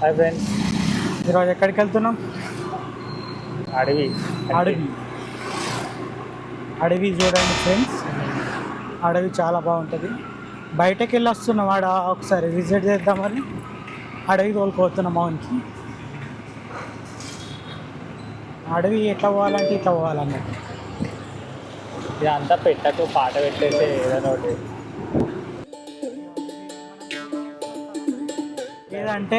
Hi friends ఈరోజు ఎక్కడికి వెళ్తున్నాం? అడవి. అడవి. అడవి చూడండి ఫ్రెండ్స్. అడవి చాలా బాగుంటుంది. బయటకు వెళ్ళి వస్తున్నాం ఆడ ఒకసారి విజిట్ చేద్దామని అడవి తోలుకుపోతున్నాం మౌన్కి. అడవి ఎట్లా పోవాలంటే ఇట్లా పోవాలన్నట్టు ఇదంతా పెట్టకు పాట పెట్టేసి ఏదైనా ఒకటి. లేదంటే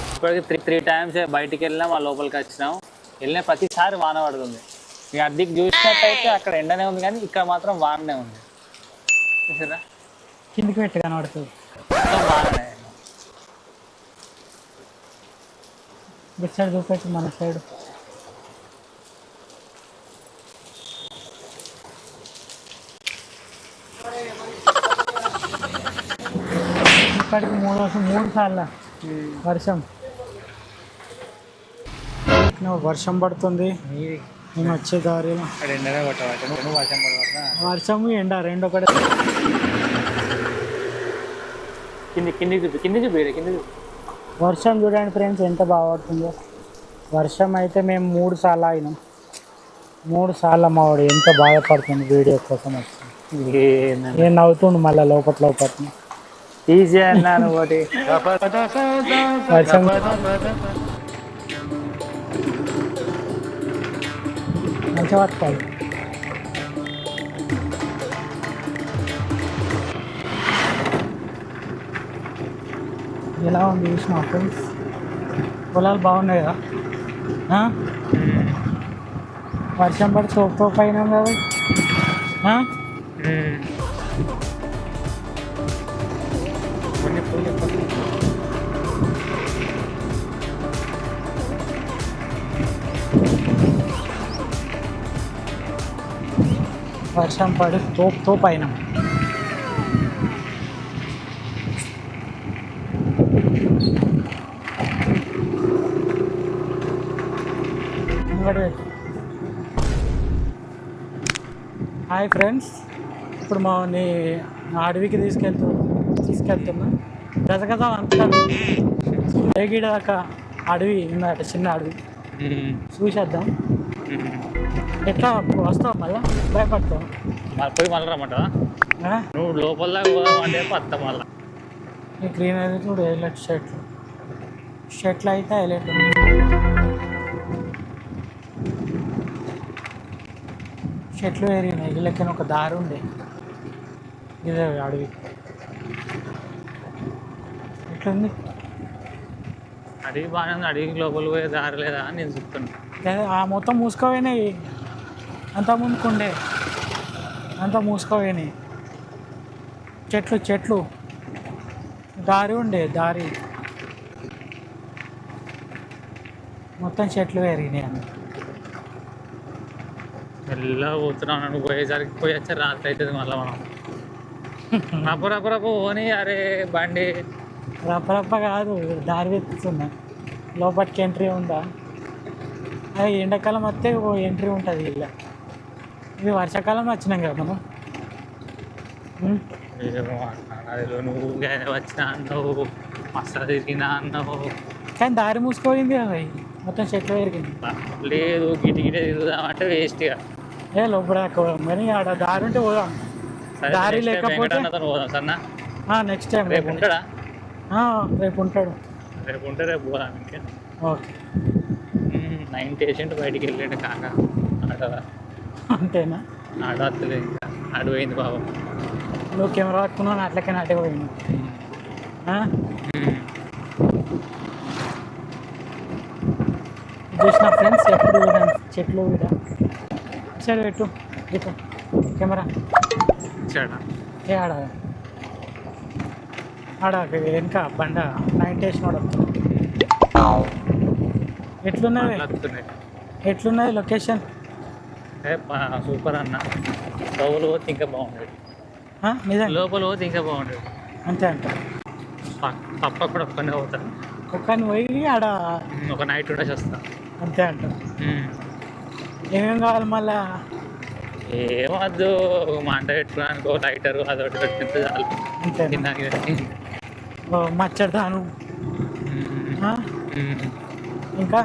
ఇప్పటికి త్రీ త్రీ టైమ్స్ బయటికి వెళ్ళినాం ఆ లోపలికి వచ్చినాం. వెళ్ళిన ప్రతిసారి వాన పడుతుంది. మీ అద్దెకి చూసినట్టయితే అక్కడ ఎండనే ఉంది కానీ ఇక్కడ మాత్రం వాననే ఉంది. చూసారా కిందికి పెట్టి కనబడుతుంది మొత్తం వాననే. ఇటు సైడ్ చూపెట్టి మన సైడ్. ఇప్పటికి మూడు వర్షం మూడు సార్లు వర్షం. వర్షం పడుతుంది. మేము వచ్చే దారిలో. వర్షం ఎండ రెండు ఒకటే. కింది కింది చూపి కింది చూపి కింది చూపి. వర్షం చూడండి ఫ్రెండ్స్ ఎంత బాగా పడుతుందో. వర్షం అయితే మేము మూడు సార్లు ఆగినాం. మూడు సార్లు మా వాడు ఎంత బాధపడుతుంది వీడియో కోసం వచ్చింది నేను నవ్వుతుండు మళ్ళీ లోపల లోపల. ఈజీ అన్నాను ఒకటి వర్షం. మంచిగా పట్టుకోవాలి. ఎలా ఉంది చూసిన ఫ్రెండ్స్ పొలాలు బాగున్నాయి కదా? వర్షం పడి తోపు అయినాం కదా? వర్షం పడి తోపు తోపు అయినాం ముంగడు పెట్టు. హాయ్ ఫ్రెండ్స్ ఇప్పుడు మా నీ నా అడవికి తీసుకెళ్తూ తీసుకెళ్తున్నా గజగజ అంటాడు ఏగిడ దాకా అడవి ఉందట చిన్న అడవి. చూసేద్దాం. ఎట్లా వస్తావు మళ్ళా? భయపడతావు? పోయి మళ్ళీ రమ్మంటావా? నువ్వు లోపల అంటే పత్త మళ్ళా. ఈ గ్రీన్ అయితే చూడు హైలైట్ షర్ట్లు షర్ట్లు అయితే హైలైట్ ఉంది. షర్ట్లు వేరినాయి వీళ్ళకి ఒక దారి ఉండే. ఇదే అడవి. ఎట్లుంది అడిగి బాగానే ఉంది అడిగి లోపల పోయే దారి లేదా అని నేను చెప్తున్నా. ఆ మొత్తం మూసుకోపోయినాయి అంత ముందుకుండే. అంత మూసుకోపోయినాయి చెట్లు చెట్లు. దారి ఉండే దారి. మొత్తం చెట్లు పెరిగినాయి అన్న. మెల్లగా పోతున్నాను నువ్వు పోయేసరికి పోయొచ్చే రాత్రి అవుతుంది మళ్ళీ మనం. రప్ప రప్ప రప్ప పోనీ అరే బండి. రప్పరప్ప కాదు దారి వెతుకుతున్నా లోపలికి ఎంట్రీ ఉందా? అది ఎండాకాలం వస్తే ఓ ఎంట్రీ ఉంటుంది ఇలా. ఇది వర్షాకాలం వచ్చినాం కదా మనం. వచ్చినా అన్నావు మస్తు తిరిగినా అన్నావు. కానీ దారి మూసుకోపోయింది కదా ఇది. మొత్తం చెట్లు పెరిగింది. లేదు గిటి గిటే తిరుగుదామంటే వేస్ట్గా ఏ లోపల కానీ ఆడ దారి ఉంటే పోదాం. దారి లేకపోతే- నెక్స్ట్ టైం రేపు ఉంటాడా? రేపు ఉంటాడు. రేపు ఉంటే రేపు పోదాం ఇంకా. ఓకే. నైన్ పేషెంట్ బయటికి వెళ్ళాడు కాక. ఆడ అంతేనా? ఆడ వస్తలే ఇంకా. ఆడు పోయింది బాబు నువ్వు కెమెరా పట్టుకున్నావు అట్లకే నాటే పోయింది. ఆ? చూసిన ఫ్రెండ్స్ ఎప్పుడు కూడా చెట్లు కూడా. సరే పెట్టు కెమెరా. ఇచ్చాడా ఏ ఆడ ఆడ వెనక బండ నైన్ వేసిన వాడు ఎట్లున్నది? లొకేషన్? సూపర్ అన్న. లోపల పోతే ఇంకా బాగుండేది? నిజం లోపల పోతే ఇంకా బాగుండేది అంతే అంట. కూడా ఒక్కనే పోతాను ఒక్కని పోయి ఆడ ఒక నైట్ ఉండేసి వస్తా. అంతే అంట. ఏమేం కావాలి మళ్ళా? ఏమద్దు మంట పెట్టుకోవడానికి ఒక లైటర్ అదొకటి పెట్టుకుంటే చాలు. అంతే తినడానికి ఆ? ఇంకా?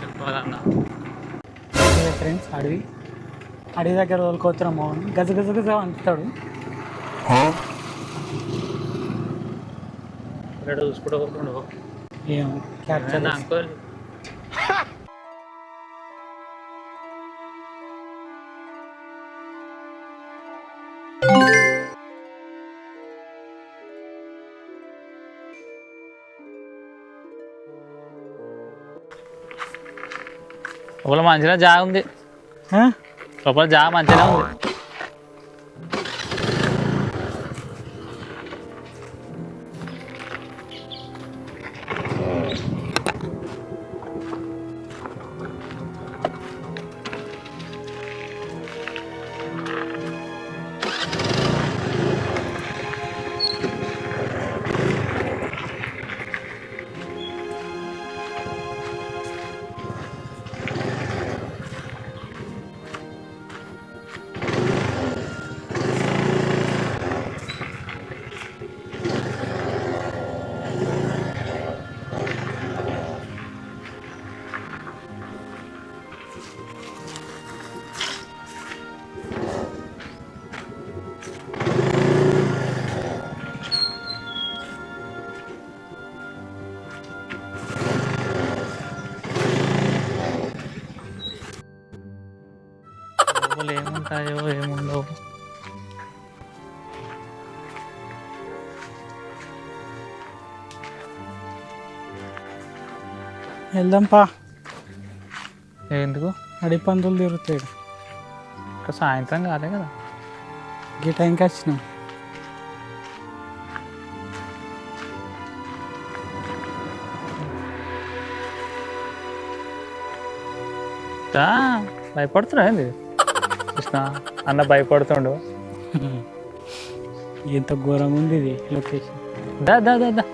చెప్పాలన్నా. ఫ్రెండ్స్ అడవి. అడవి దగ్గర తోలుకోతున్నాం మౌన్ గజ గజ గజ అంటాడు చూసుకుంటూ ఏం క్యాప్చర్ లోపల మంచిగా జాగ ఉంది లోపల జాగ మంచిగా ఉంది. లోపల ఏముంటాయో ఏముండవు వెళ్దాంపా. ఎందుకు? అడవి పందులు తిరుగుతాడు ఇంకా సాయంత్రం కాలే కదా. ఈ టైంకి వచ్చినాం. దా, భయపడుతున్నా ఏంది? కృష్ణ అన్న భయపడుతుండు. ఎంత ఘోరంగా ఉంది ఇది లొకేషన్ దా దా దా దా.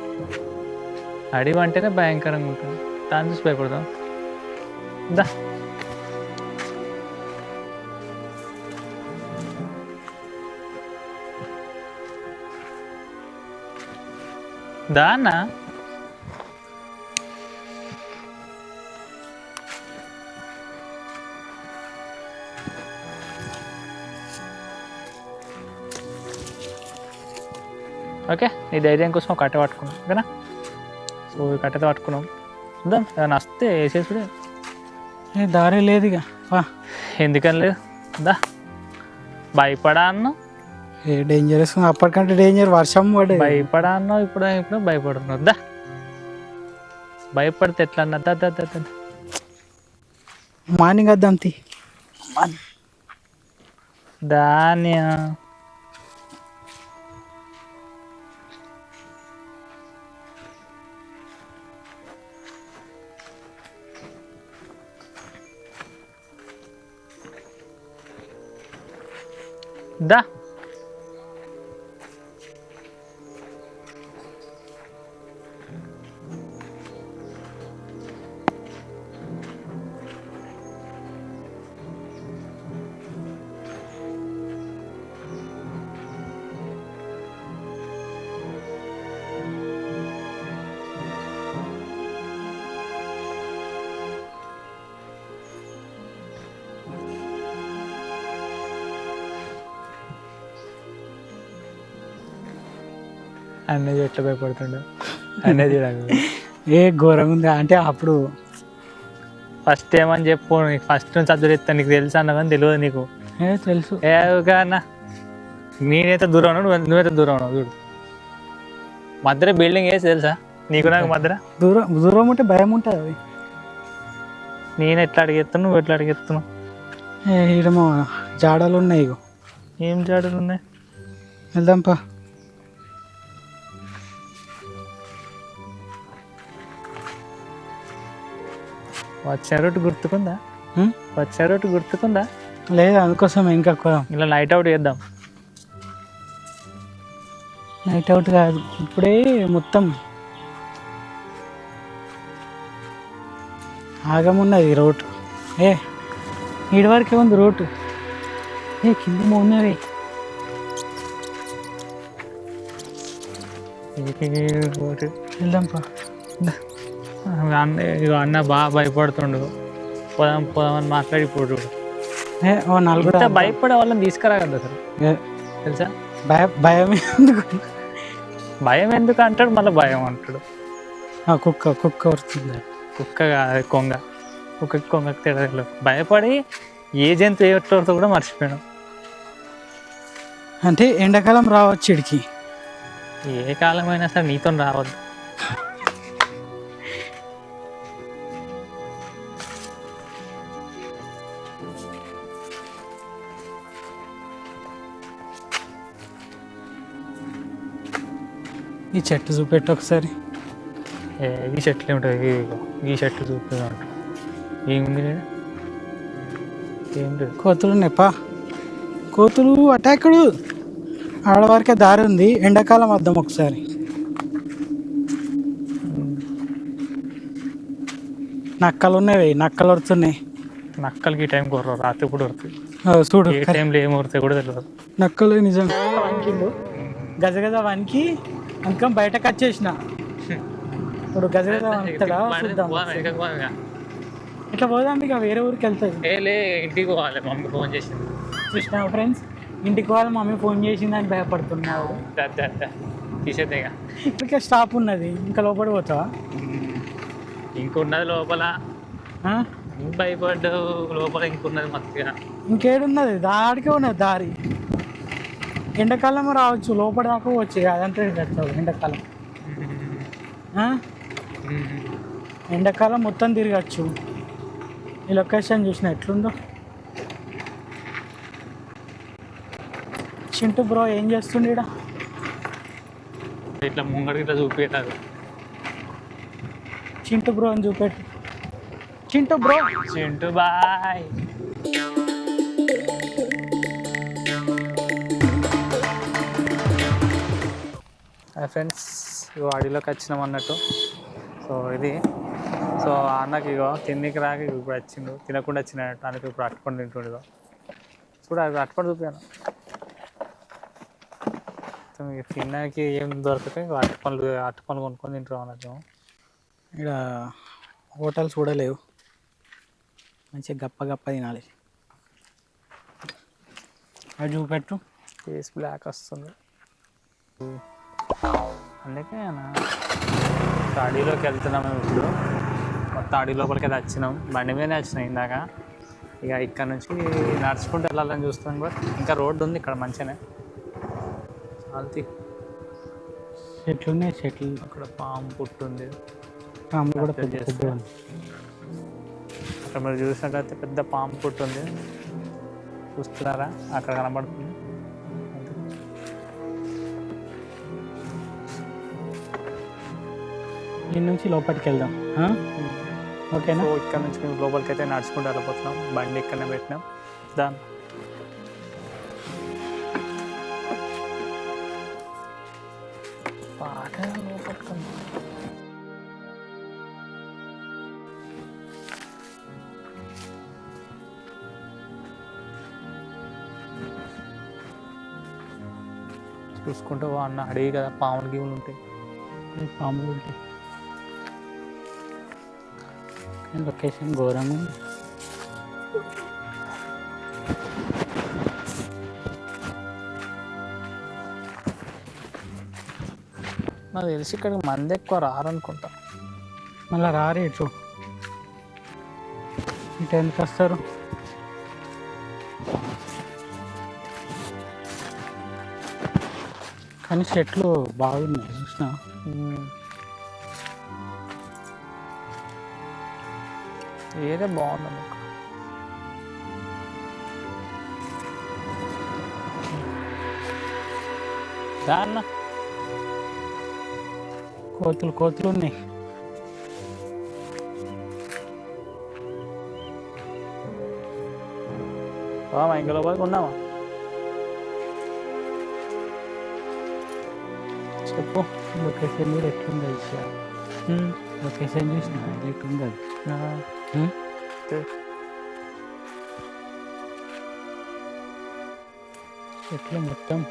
అడివి అంటేనే భయంకరంగా ఉంటుంది. దాన్ని చూసి భయపడతాం దా. దా అన్న. ఓకే? నీ ధైర్యం కోసం ఒక కట్ట పట్టుకున్నాం ఓకేనా? సో ఈ కట్టెతో పట్టుకున్నాం. చూద్దాం ఏదైనా వస్తే వేసేసుడే. ఏ దారి లేదు ఇక. పా ఎందుకని లేదు? దా. భయపడా అన్నావు? ఏ డేంజరస్ అప్పటికంటే డేంజర్ వర్షం పడేది భయపడా అన్నావు? ఇప్పుడు ఇప్పుడు భయపడుతున్నావు. దా. భయపడితే ఎట్లా అన్నా? దా దా దా దా. మార్నింగ్ వద్దాం తీ. దాన్యా దా అన్నది ఎట్లా భయపడుతుండే? అన్నది ఏ ఘోరంగా ఉంది అంటే అప్పుడు ఫస్ట్ ఏమని చెప్పు నీకు ఫస్ట్ నుంచి అద్దరు ఎత్తా నీకు తెలుసు అన్న కానీ తెలియదు నీకు. ఏ తెలుసు. ఏ అన్న. నేనైతే దూరం నువ్వు నువ్వైతే దూరం ఉన్నావు చూడు. మధ్య బిల్డింగ్ వేసి తెలుసా? నీకు నాకు మధ్య దూరం దూరం ఉంటే భయం ఉంటుంది అది. నేను ఎట్లా అడిగెత్తాను నువ్వు ఎట్లా అడిగెత్తున్నావు ఏ ఈడమో జాడలు ఉన్నాయి ఇగో. ఏం జాడులు ఉన్నాయి? వెళ్దాంపా వచ్చే రొట్టు గుర్తుకుందా హ్మ్? వచ్చే రొట్టు గుర్తుకుందా లేదు అందుకోసం ఇంకా ఇలా నైట్ అవుట్ చేద్దాం నైట్ అవుట్ కాదు ఇప్పుడే మొత్తం ఆగమున్నది రోడ్ ఏ ఈడి వరకే ఉంది రోడ్డు ఏ కింద ఉన్నది వెళ్దాంపా అన్న ఇగో అన్న బాగా భయపడుతుండు. పోదాం పోదాం అని మాట్లాడిపోడు ఓ నలుగురు భయపడే వాళ్ళని తీసుకురాగలదు అసలు? తెలుసా? భయ భయం ఎందుకు? భయం ఎందుకు అంటాడు? మళ్ళీ భయం అంటాడు. ఆ కుక్క కుక్క వస్తుంది. కుక్క కాదు కొంగ. కుక్కకి కొంగకి తేడా తెలియదు. భయపడి ఏ జంతు ఏ కూడా మర్చిపోయాను. అంటే ఎండాకాలం రావచ్చు ఇడికి. ఏ కాలమైనా సరే నీతో రావద్దు. ఈ చెట్టు చూపెట్టు ఒకసారి. ఏ, ఈ చెట్లు ఉంటుంది. ఇదిగో, ఈ చెట్లు చూపుతుందంట ఏముంది? ఏం లేదు. కోతులు నెప్ప కోతులు అటాకుడు. ఆడవారికే దారి ఉంది. ఎండాకాలం వద్దాం ఒకసారి. నక్కలు ఉన్నాయి నక్కలు వస్తున్నాయి నక్కలకి ఈ టైం కొర్ర రాత్రి కూడా వరుతుంది ఆ, చూడు. ఏ టైంలో ఏం వరుతాయి కూడా తెలియదు. నక్కలు నిజం. వణికిండు గజ గజ వనికి అంకం బయటకు వచ్చేసిన. ఇప్పుడు గజ గజ వణుకుతాడా చూద్దాం. ఇట్లా పోదాం ఇక? వేరే ఊరికి వెళ్తుంది. ఇంటికి పోవాలి. మమ్మీ ఫోన్ చేసింది. చూసిన ఫ్రెండ్స్? ఇంటికి వాళ్ళ మమ్మీ ఫోన్ చేసిందని భయపడుతున్నాడు దా, దా, దా. తీసేద్దాం ఇక. ఇప్పటికే స్టాప్ ఉన్నది. ఇంకా లోపలి పోతావా? ఇంకున్నది లోపల? భయపడ్డావు. లోపల ఇంకున్నది మత్తుగా. ఇంకేడున్నది? దాడికే ఉన్నది దారి. ఎండాకాలం రావచ్చు లోపల దాకా పోవచ్చు అదంతా ఎండాకాలం? ఎండాకాలం మొత్తం తిరగచ్చు. ఈ లొకేషన్ చూసిన ఎట్లుందో. చింటూ బ్రో ఏం చేస్తుండే? ఇట్లా ముంగడికి ఇట్లా చూపించారు చింటూ బ్రో అని చూపెట్టు. Chintu bro! Chintu boy! Friends ఇగో అడవిలోకి వచ్చినాం అన్నట్టు. సో ఇది సో అన్నకి ఇగో తిన్నికి రాక ఇప్పుడు వచ్చిండు. తినకుండా వచ్చినట్టు అందుకు ఇప్పుడు అట్టుపండు తింటుండేదో చూడు అది అట్టుపండు చూపాను మీకు తినడానికి ఏం దొరికితే ఇగో అట్టుపండ్లు అట్టుపండ్లు కొనుక్కొని తింటాం అన్నట్టు ఇక్కడ హోటల్స్ కూడా లేవు. మంచిగా గప్ప గప్ప తినాలి. అది చూపెట్టు. ఫేస్ బ్లాక్ వస్తుంది. అందుకే నా అడవిలోకి వెళ్తున్నాం మేము ఇప్పుడు. మొత్తం అడవి లోపలికి అయితే వచ్చినాం బండి మీదనే వచ్చినాం ఇందాక. ఇక ఇక్కడ నుంచి నడుచుకుంటూ వెళ్ళాలని చూస్తున్నాం బట్ ఇంకా రోడ్డు ఉంది ఇక్కడ మంచిగానే. చాలతి. చెట్లు ఉన్నాయి చెట్లు? అక్కడ పాము పుట్టుంది పాములు కూడా చేస్తా. అక్కడ మీరు చూసినట్లయితే పెద్ద పాము పుట్టుంది చూస్తున్నారా? అక్కడ కనబడుతుంది. దీని నుంచి లోపలికి వెళ్దాం. ఆ? ఓకేనా? సో ఇక్కడ నుంచి మేము లోపలికి అయితే నడుచుకుంటూ వెళ్ళిపోతున్నాం బండి ఇక్కడనే పెట్టినాం. దాని. చూసుకుంటూ అన్న అడిగి కదా పాములు గీములు ఉంటాయి. పాములు ఉంటాయి. లొకేషన్ ఉంది నాకు తెలిసి ఇక్కడికి మంది ఎక్కువ రారనుకుంటా. మళ్ళీ రారు ఇటు. ఇటు ఎందుకు వస్తారు? కానీ చెట్లు బాగున్నాయి చూసిన ఏదే బాగుంది. అమ్మక దాన్న కోతులు కోతులు ఉన్నాయి. మా ఇంక లోపలికి ఉన్నావా చెప్పు. లొకేషన్ కూడా ఎట్లుంది లొకేషన్ చూసిన? ఎట్లుంది చెట్లు మొత్తం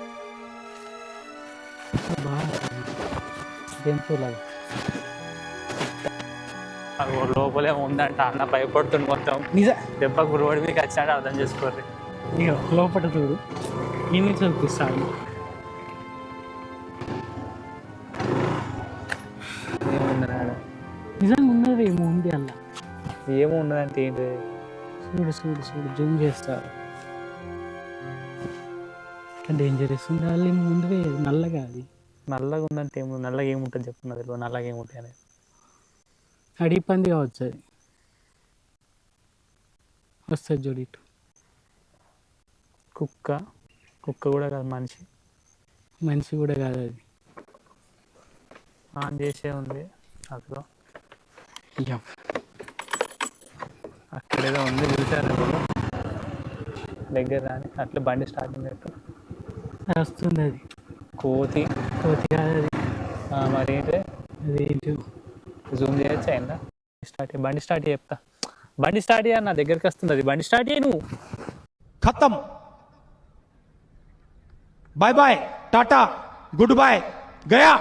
లోపలే ఉందంట అన్న భయపడుతుంది మొత్తం నిజ దెబ్బకు రోడ్డు మీకు వచ్చినట్టు అర్థం చేసుకోర్రి లోపల చూడు నేను చూపిస్తాను ఏమో ఉన్నదంటే ఏంటి? చూడు చూడు చూడు జూమ్ చేస్తారు డేంజరస్ ఉంది? వాళ్ళు ముందు వేయదు నల్లగా అది. నల్లగా ఉందంటే ఏమో నల్లగా ఏముంటుంది చెప్పున్నది తెలియదు. నల్లగా ఏముంటాయి అనేది. అడిగి పంది కావచ్చు అది. వస్తుంది చూడు ఇటు. కుక్క. కుక్క కూడా కాదు మనిషి. మనిషి కూడా కాదు అది. ఆన్ చేసే ఉంది. అదిగో. ఏదో ఉంది చూసారు ఇప్పుడు దగ్గర రాని అట్లా బండి స్టార్ట్ అయినట్టు వస్తుంది అది. కోతి. కోతి కాదు అది. మరి ఏంటి? అది జూమ్ చేయొచ్చు అయినా స్టార్ట్ బండి స్టార్ట్ చెప్తా. బండి స్టార్ట్ అయ్యా నా దగ్గరికి వస్తుంది అది. బండి స్టార్ట్ అయ్యి నువ్వు. ఖతం. Bye bye tata good bye Gaya